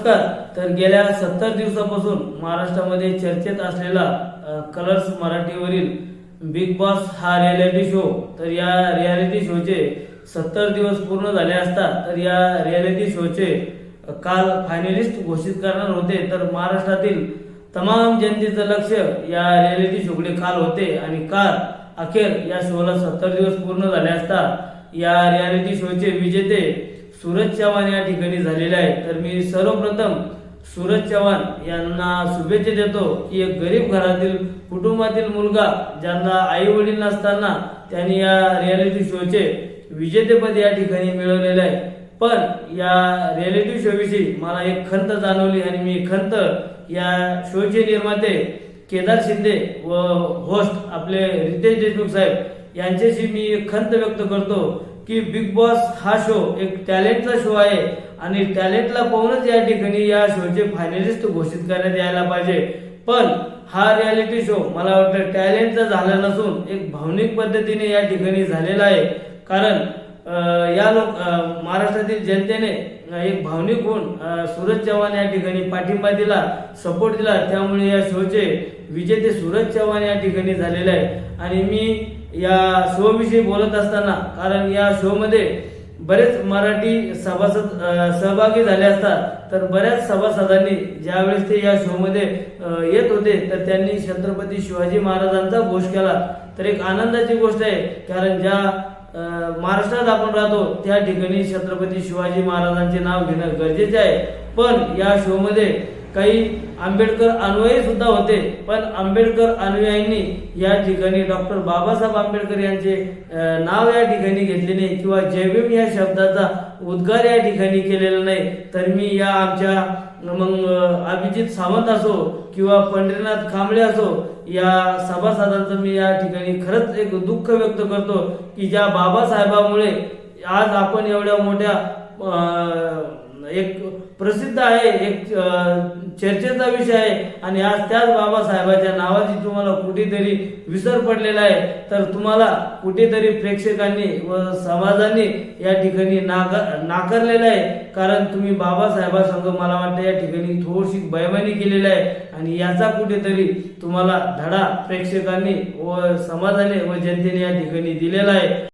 नमस्कार. तर गेल्या सत्तर दिवसापासून महाराष्ट्रामध्ये चर्चेत असलेला कलर्स मराठीवरील बिग बॉस हा रियालिटी शो तर या रियालिटी शोचे सत्तर दिवस पूर्ण झाले असता तर या रियालिटी शोचे काल फायनलिस्ट घोषित करणार होते. तर महाराष्ट्रातील तमाम जनतेचं लक्ष या रियालिटी शोकडे काल होते. आणि काल अखेर या शोला सत्तर दिवस पूर्ण झाले असता या रियालिटी शोचे विजेते सूरज चव्हाण या ठिकाणी झालेले आहे. तर मी सर्वप्रथम सूरज चव्हाण यांना शुभेच्छा देतो की एक गरीब घरातील कुटुंबातील मुलगा ज्यांना आई वडील नसताना त्यांनी या रियालिटी शोचे विजेतेपद या ठिकाणी मिळवलेले आहे. पण या रियालिटी शोविषयी मला एक खंत जाणवली आणि मी खंत या शोचे निर्माते केदार शिंदे व होस्ट आपले रितेश देशमुख साहेब यांच्याशी मी खंत व्यक्त करतो की बिग बॉस हा शो एक टॅलेंटचा शो आहे आणि टॅलेंटला पाहूनच या ठिकाणी या शोचे फायनलिस्ट घोषित करण्यात यायला पाहिजे. पण हा रियालिटी शो मला वाटतं टॅलेंटचा झाला नसून एक भावनिक पद्धतीने या ठिकाणी झालेला आहे. कारण या लोक महाराष्ट्रातील जनतेने एक भावनिक होऊन सूरज चव्हाण या ठिकाणी पाठिंबा दिला सपोर्ट दिला. त्यामुळे या शोचे विजेते सूरज चव्हाण या ठिकाणी झालेले आहे. आणि मी या शो विषयी बोलत असताना कारण या शो मध्ये बरेच मराठी सभासद सहभागी झाले असतात. तर बऱ्याच सभासदांनी ज्यावेळेस ते या शो मध्ये येत होते तर त्यांनी छत्रपती शिवाजी महाराजांचा घोष केला. तर एक आनंदाची गोष्ट आहे कारण ज्या महाराष्ट्रात आपण राहतो त्या ठिकाणी छत्रपती शिवाजी महाराजांचे नाव घेणं गरजेचे आहे. पण या शो मध्ये काही आंबेडकर अनुयायी सुद्धा होते पण आंबेडकर अनुयायींनी या ठिकाणी डॉक्टर बाबासाहेब आंबेडकर यांचे नाव या ठिकाणी घेतले नाही किंवा जयभीम या शब्दाचा उद्गार या ठिकाणी केलेला नाही. तर मी या आमच्या मग अभिजित सावंत असो किंवा पंढरीनाथ कांबळे असो या सभासदांचं मी या ठिकाणी खरंच एक दुःख व्यक्त करतो की ज्या बाबासाहेबामुळे आज आपण एवढ्या मोठ्या एक प्रसिद्ध आहे एक चर्चेचा विषय आहे. आणि आज त्याच बाबासाहेबाच्या नावाची तुम्हाला कुठेतरी विसर पडलेला आहे. तर तुम्हाला कुठेतरी प्रेक्षकांनी व समाजाने या ठिकाणी नाकार नाकारलेलं आहे. कारण तुम्ही बाबासाहेबासंग मला वाटतं या ठिकाणी थोडीशी बैमानी केलेली आहे. आणि याचा कुठेतरी तुम्हाला धडा प्रेक्षकांनी व समाजाने व जनतेने या ठिकाणी दिलेला आहे.